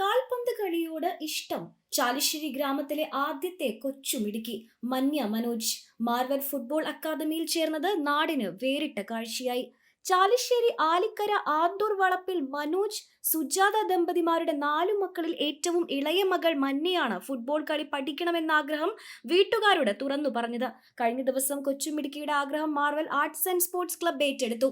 കാൽപന്ത് കളിയോട് ഇഷ്ടം. ചാലിശ്ശേരി ഗ്രാമത്തിലെ ആദ്യത്തെ കൊച്ചുമിടുക്കി മന്യ മനോജ്. മാർവൽ ഫുട്ബോൾ അക്കാദമിയിൽ ചേർന്നത് നാടിന് വേറിട്ട കാഴ്ചയായി. ചാലിശ്ശേരി ആലിക്കര ആന്തൂർ വളപ്പിൽ മനോജ് സുജാത ദമ്പതിമാരുടെ നാലു മക്കളിൽ ഏറ്റവും ഇളയ മകൾ മന്യയാണ് ഫുട്ബോൾ കളി പഠിക്കണമെന്ന ആഗ്രഹം വീട്ടുകാരോട് തുറന്നു പറഞ്ഞത്. കഴിഞ്ഞ ദിവസം കൊച്ചുമിടുക്കിയുടെ ആഗ്രഹം Marvel arts and sports club ഏറ്റെടുത്തു.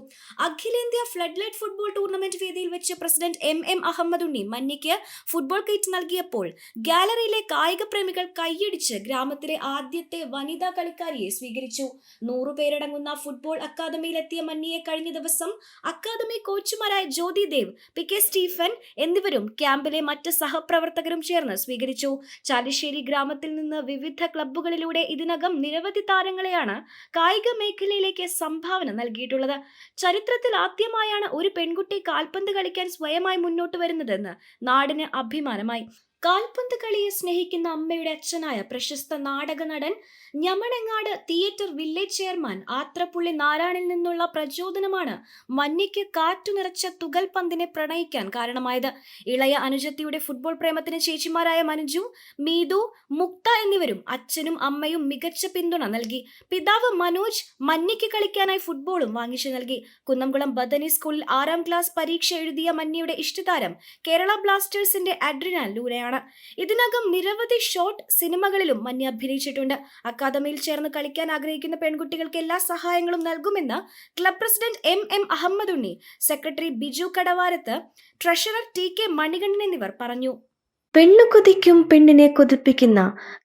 അഖിലേന്ത്യാ ഫ്ലഡ് ലൈറ്റ് ഫുട്ബോൾ ടൂർണമെന്റ് വേദിയിൽ വെച്ച് president M M Ahammed Unni മന്യയ്ക്ക് football kit നൽകിയപ്പോൾ ഗാലറിയിലെ കായിക പ്രേമികൾ കൈയടിച്ച് ഗ്രാമത്തിലെ ആദ്യത്തെ വനിതാ കളിക്കാരിയെ സ്വീകരിച്ചു. നൂറുപേരടങ്ങുന്ന ഫുട്ബോൾ അക്കാദമിയിലെത്തിയ മന്നിയെ കഴിഞ്ഞ ദിവസം academy കോച്ചുമാരായ Jyothi Dev P K Stephen എന്നിവരും ക്യാമ്പിലെ മറ്റ് സഹപ്രവർത്തകരും ചേർന്ന് സ്വീകരിച്ചു. ചാലിശ്ശേരി ഗ്രാമത്തിൽ നിന്ന് വിവിധ ക്ലബ്ബുകളിലൂടെ ഇതിനകം നിരവധി താരങ്ങളെയാണ് കായിക മേഖലയിലേക്ക് സംഭാവന നൽകിയിട്ടുള്ളത്. ചരിത്രത്തിൽ ആദ്യമായാണ് ഒരു പെൺകുട്ടി കാൽപന്ത് കളിക്കാൻ സ്വയമായി മുന്നോട്ട് വരുന്നതെന്ന് നാടിന് അഭിമാനമായി. കാൽപന്ത് കളിയെ സ്നേഹിക്കുന്ന അമ്മയുടെ അച്ഛനായ പ്രശസ്ത നാടക നടൻ ഞമണങ്ങാട് തിയേറ്റർ വില്ലേജ് ചെയർമാൻ ആത്രപ്പുള്ളി നാരായണിൽ നിന്നുള്ള പ്രചോദനമാണ് മഞ്ഞയ്ക്ക് കാറ്റു നിറച്ച തുകൽ പന്തിനെ പ്രണയിക്കാൻ കാരണമായത്. ഇളയ അനുജത്തിയുടെ ഫുട്ബോൾ പ്രേമത്തിന് ചേച്ചിമാരായ മനുജു മീതു മുക്ത എന്നിവരും അച്ഛനും അമ്മയും മികച്ച പിന്തുണ നൽകി. പിതാവ് മനോജ് മഞ്ഞയ്ക്ക് കളിക്കാനായി ഫുട്ബോളും വാങ്ങിച്ചു നൽകി. കുന്നംകുളം ബദനി സ്കൂളിൽ ആറാം ക്ലാസ് പരീക്ഷ എഴുതിയ മഞ്ഞയുടെ ഇഷ്ടതാരം കേരള ബ്ലാസ്റ്റേഴ്സിന്റെ അഡ്രിനാൽ ലൂരയാണ് ഇതിനകം നിരവധി ഷോർട്ട് സിനിമകളിലും മഞ്ഞ അഭിനയിച്ചിട്ടുണ്ട്. അക്കാദമിയിൽ ചേർന്ന് കളിക്കാൻ ആഗ്രഹിക്കുന്ന പെൺകുട്ടികൾക്ക് എല്ലാ സഹായങ്ങളും നൽകുമെന്ന് club president M M Ahammed Unni secretary Biju Kadavarath treasurer T K Manikandan എന്നിവർ പറഞ്ഞു. പെണ്ണു കൊതിക്കും പെണ്ണിനെ കൊതിപ്പിക്കുന്ന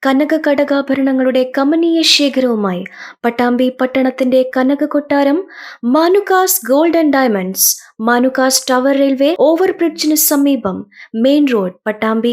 കനക കടകാഭരണങ്ങളുടെ കമനീയ ശേഖരവുമായി പട്ടാമ്പി പട്ടണത്തിന്റെ കനക കൊട്ടാരം Manukas gold and diamonds Manukas tower railway ഓവർബ്രിഡ്ജിന് സമീപം മെയിൻ റോഡ് പട്ടാമ്പി